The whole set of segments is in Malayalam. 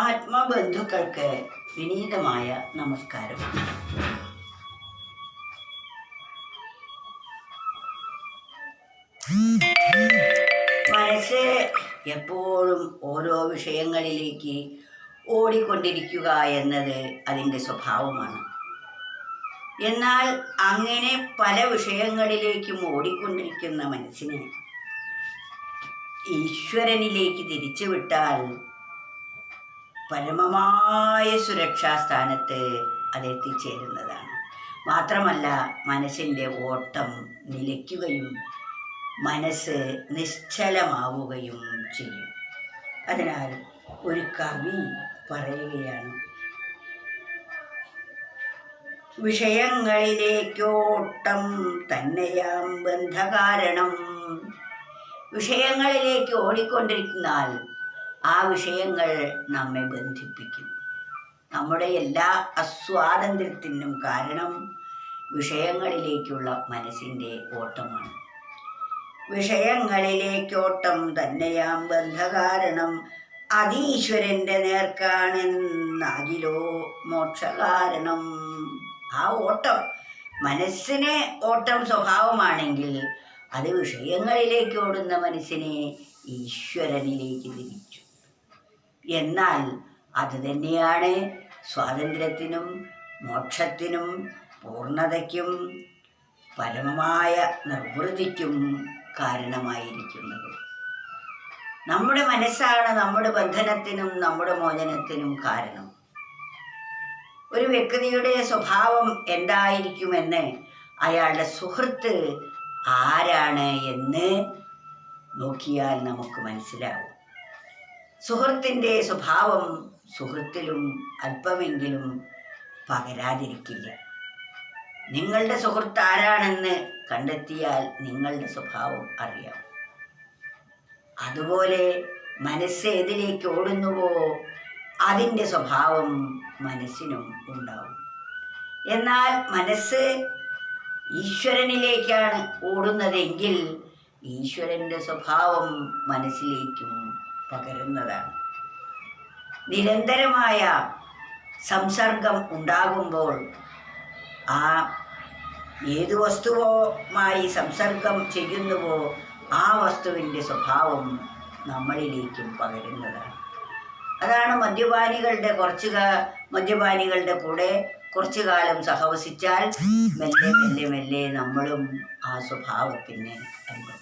ആത്മബന്ധുക്കൾക്ക് വിനീതമായ നമസ്കാരം. മനസ്സ് എപ്പോഴും ഓരോ വിഷയങ്ങളിലേക്ക് ഓടിക്കൊണ്ടിരിക്കുക എന്നത് അതിന്റെ സ്വഭാവമാണ്. എന്നാൽ അങ്ങനെ പല വിഷയങ്ങളിലേക്കും ഓടിക്കൊണ്ടിരിക്കുന്ന മനസ്സിനെ ഈശ്വരനിലേക്ക് തിരിച്ചുവിട്ടാൽ പരമമായ സുരക്ഷാസ്ഥാനത്ത് അതെത്തിച്ചേരുന്നതാണ്. മാത്രമല്ല മനസ്സിന്റെ ഓട്ടം നിലയ്ക്കുകയും മനസ്സ് നിശ്ചലമാവുകയും ചെയ്യും. അതിനാൽ ഒരു കവി പറയുകയാണ് വിഷയങ്ങളിലേക്കോട്ടം തന്നെയാം ബന്ധകാരണം. വിഷയങ്ങളിലേക്ക് ഓടിക്കൊണ്ടിരിക്കുന്നാൽ ആ വിഷയങ്ങൾ നമ്മെ ബന്ധിപ്പിക്കും. നമ്മുടെ എല്ലാ അസ്വാതന്ത്ര്യത്തിനും കാരണം വിഷയങ്ങളിലേക്കുള്ള മനസ്സിന്റെ ഓട്ടമാണ്. വിഷയങ്ങളിലേക്കോട്ടം തന്നെയാം ബന്ധകാരണം. അതീശ്വരന്റെ നേർക്കാണെന്നാകിലോ മോക്ഷകാരണം. ആ ഓട്ടം മനസ്സിനെ ഓട്ടം സ്വഭാവമാണെങ്കിൽ അത് വിഷയങ്ങളിലേക്ക് ഓടുന്ന മനസ്സിനെ ഈശ്വരനിലേക്ക് തിരിച്ചു എന്നാൽ അത് തന്നെയാണ് സ്വാതന്ത്ര്യത്തിനും മോക്ഷത്തിനും പൂർണതയ്ക്കും പരമമായ നിർവൃതിക്കും കാരണമായിരിക്കുന്നത്. നമ്മുടെ മനസ്സാണ് നമ്മുടെ ബന്ധനത്തിനും നമ്മുടെ മോചനത്തിനും കാരണം. ഒരു വ്യക്തിയുടെ സ്വഭാവം എന്തായിരിക്കുമെന്ന് അയാളുടെ സുഹൃത്ത് ആരാണ് എന്ന് നോക്കിയാൽ നമുക്ക് മനസ്സിലാവും. സുഹൃത്തിന്റെ സ്വഭാവം സുഹൃത്തിലും അല്പമെങ്കിലും പകരാതിരിക്കില്ല. നിങ്ങളുടെ സുഹൃത്ത് ആരാണെന്ന് കണ്ടെത്തിയാൽ നിങ്ങളുടെ സ്വഭാവം അറിയാം. അതുപോലെ മനസ്സ് ഏതിലേക്ക് ഓടുന്നുവോ അതിന്റെ സ്വഭാവം മനസ്സിനും ഉണ്ടാവും. എന്നാൽ മനസ്സ് ഈശ്വരനിലേക്കാണ് ഓടുന്നതെങ്കിൽ ഈശ്വരന്റെ സ്വഭാവം മനസ്സിലേക്കും പകരുന്നതാണ്. നിരന്തരമായ സംസർഗം ഉണ്ടാകുമ്പോൾ ആ ഏത് വസ്തുവുമായി സംസർഗം ചെയ്യുന്നുവോ ആ വസ്തുവിന്റെ സ്വഭാവം നമ്മളിലേക്കും പകരുന്നതാണ്. അതാണ് മദ്യപാനികളുടെ കുറച്ച് മദ്യപാനികളുടെ കൂടെ കുറച്ചു കാലം സഹവസിച്ചാൽ മെല്ലെ മെല്ലെ മെല്ലെ നമ്മളും ആ സ്വഭാവത്തിന് അനുഭവപ്പെടും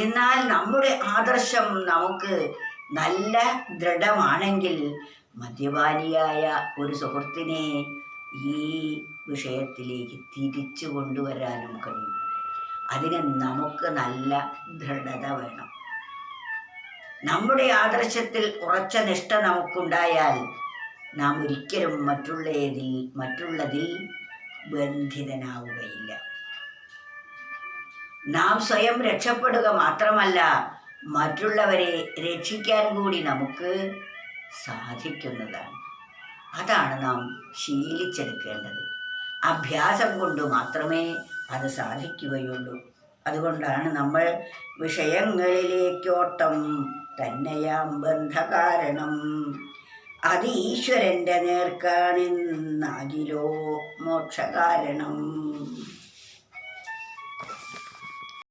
എന്നാൽ നമ്മുടെ ആദർശം നമുക്ക് നല്ല ദൃഢമാണെങ്കിൽ മദ്യപാനിയായ ഒരു സുഹൃത്തിനെ ഈ വിഷയത്തിലേക്ക് തിരിച്ചു കൊണ്ടുവരാനും കഴിയും. അതിന് നമുക്ക് നല്ല ദൃഢത വേണം. നമ്മുടെ ആദർശത്തിൽ ഉറച്ച നിഷ്ഠ നമുക്കുണ്ടായാൽ നാം ഒരിക്കലും മറ്റുള്ളതിൽ മറ്റുള്ളതിൽ ബന്ധിതനാവുകയില്ല. നാം സ്വയം രക്ഷപ്പെടുക മാത്രമല്ല മറ്റുള്ളവരെ രക്ഷിക്കാൻ കൂടി നമുക്ക് സാധിക്കുന്നതാണ്. അതാണ് നാം ശീലിച്ചെടുക്കേണ്ടത്. അഭ്യാസം കൊണ്ട് മാത്രമേ അത് സാധിക്കുകയുള്ളൂ. അതുകൊണ്ടാണ് നമ്മൾ വിഷയങ്ങളിലേക്കോട്ടം തന്നെയാം ബന്ധകാരണം. അത് ഈശ്വരന്റെ നേർക്കാണെന്നാകിലോ മോക്ഷകാരണം.